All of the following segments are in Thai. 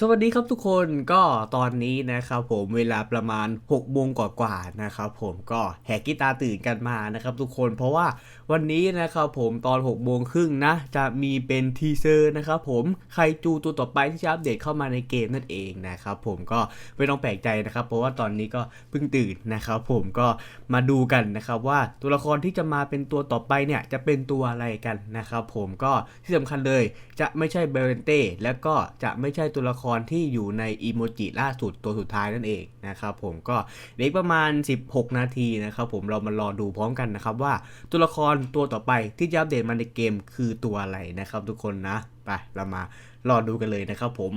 สวัสดีครับทุกคนก็ตอนนี้นะครับผมเวลาประมาณ6โมงกว่าๆนะครับผมก็แหกกีตาตื่นกันมานะครับทุกคนเพราะว่าวันนี้นะครับผมตอน6โมงครึ่งนะจะมีเป็นทีเซอร์นะครับผมใครจูตัวต่อไปที่จะอัปเดตเข้ามาในเกมนั่นเองนะครับผมก็ไม่ต้องแปลกใจนะครับ เพราะว่าตอนนี้ก็เพิ่งตื่นนะครับผมก็มาดูกันนะครับว่าตัวละครที่จะมาเป็นตัวต่อไปเนี่ยจะเป็นตัวอะไรกันนะครับผมก็ที่สำคัญเลยจะไม่ใช่เบรนเต้แล้วก็จะไม่ใช่ตัวละครที่อยู่ในอีโมจิล่าสุดตัวสุดท้ายนั่นเองนะครับผมก็เด็กประมาณ 16 นาทีนะครับผมเรามารอดูพร้อมกันนะครับว่าตัวละครตัวต่อไปที่จะอัปเดตมาในเกมคือตัวอะไรนะครับทุกคนนะไปเรามารอดูกันเลยนะครับผม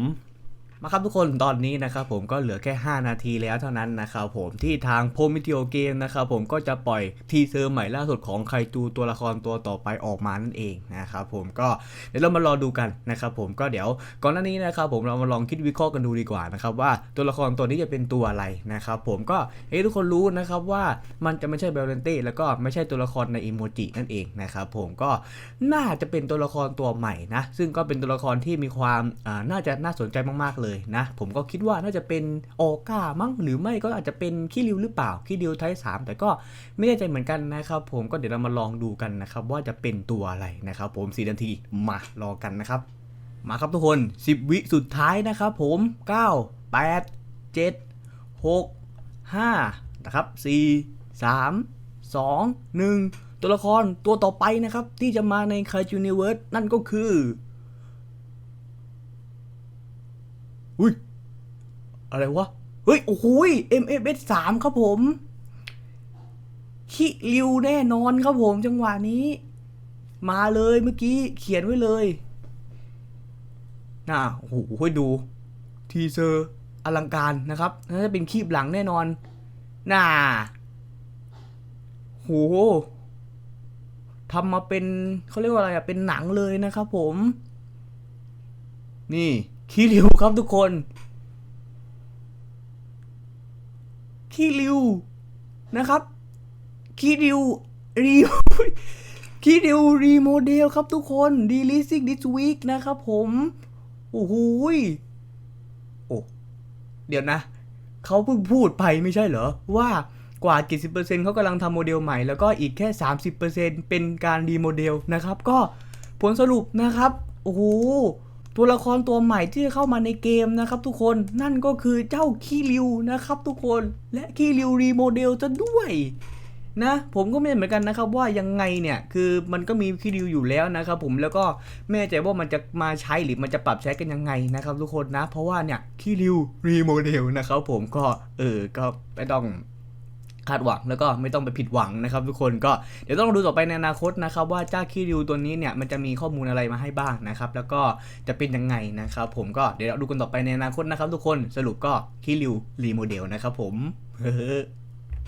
มาครับทุกคนตอนนี้นะครับผมก็เหลือแค่ 5 นาทีแล้วเท่านั้นนะครับผมที่ทางโพมิเทีโอเกมนะครับผมก็จะปล่อยทีเซอร์ใหม่ล่าสุดของไคจูตัวละครตัวต่อไปออกมานั่นเองนะครับผมก็เดี๋ยวเรามารอดูกันนะครับผมก็เดี๋ยวก่อนหน้านี้นะครับผมเรามาลองคิดวิเคราะห์กันดูดีกว่านะครับว่าตัวละครตัวนี้จะเป็นตัวอะไรนะครับผมก็ให้ทุกคนรู้นะครับว่ามันจะไม่ใช่เบลเลนเต้แล้วก็ไม่ใช่ตัวละครในอีโมจินั่นเองนะครับผมก็น่าจะเป็นตัวละครตัวใหม่นะซึ่งก็เป็นตัวละครที่มีความน่าจะน่าสนใจมากๆเลยนะ ผมก็คิดว่าน่าจะเป็นออก้ามั้งหรือไม่ก็อาจจะเป็นขี้ริวหรือเปล่าขี้ริวไทยสามแต่ก็ไม่แน่ใจเหมือนกันนะครับผมก็เดี๋ยวเรามาลองดูกันนะครับว่าจะเป็นตัวอะไรนะครับผม4นาทีมารอกันนะครับ มาครับทุกคน 10 วิสุดท้ายนะครับผม9 8 7 6 5นะครับ4 3 2 1 ตัวละครตัวต่อไปนะครับที่จะมาในคาจูนิเวิร์สนั่นก็คือ อุ้ย อะไรวะ เฮ้ย โอ้โหย MFS 3ครับผมคิริวแน่นอนครับผมจังหวะนี้ มาเลยเมื่อกี้เขียนไว้เลยน่าโอ้โหดู ทีเซอร์อลังการนะครับน่าจะเป็นคลิปหลังแน่นอนน่าโหทำมาเป็นเขาเรียกว่าอะไรอะเป็นหนังเลยนะครับผม นี่ คีริวครับทุกคนคีริวนะครับคีริวรีคีริวรีโมเดลครับทุกคนดีลิซิ n ดิสวีคนะครับผมโอ้โหยโอ้เดี๋ยวนะเขาเพิ่งพูดไปไม่ใช่เหรอ ว่ากว่า 70%เขากำลังทำโมเดลใหม่ แล้วก็อีกแค่ 30%เป็นการรีโมเดลนะครับ ก็ผลสรุปนะครับ โอ้โห ตัวละครตัวใหม่ที่จะเข้ามาในเกมนะครับทุกคนนั่นก็คือเจ้าคีริวนะครับทุกคนและคีริวรีโมเดลจะด้วยนะผมก็ไม่เหมือนกันนะครับว่ายังไงเนี่ยคือมันก็มีคีริวอยู่แล้วนะครับผมแล้วก็ไม่แน่ใจว่ามันจะมาใช้หรือมันจะปรับใช้กันยังไงนะครับทุกคนนะ เพราะว่าเนี่ยคีริวรีโมเดลนะครับผมก็เออก็ไม่ต้อง คาดหวังแล้วก็ไม่ต้องไปผิดหวังนะครับทุกคนก็เดี๋ยวต้องดูต่อไปในอนาคตนะครับว่าเจ้าคีริวตัวนี้เนี่ยมันจะมีข้อมูลอะไรมาให้บ้างนะครับแล้วก็จะเป็นยังไงนะครับผมก็เดี๋ยวเราดูกันต่อไปในอนาคตนะครับทุกคนสรุปก็คีริวรีโมเดลนะครับผม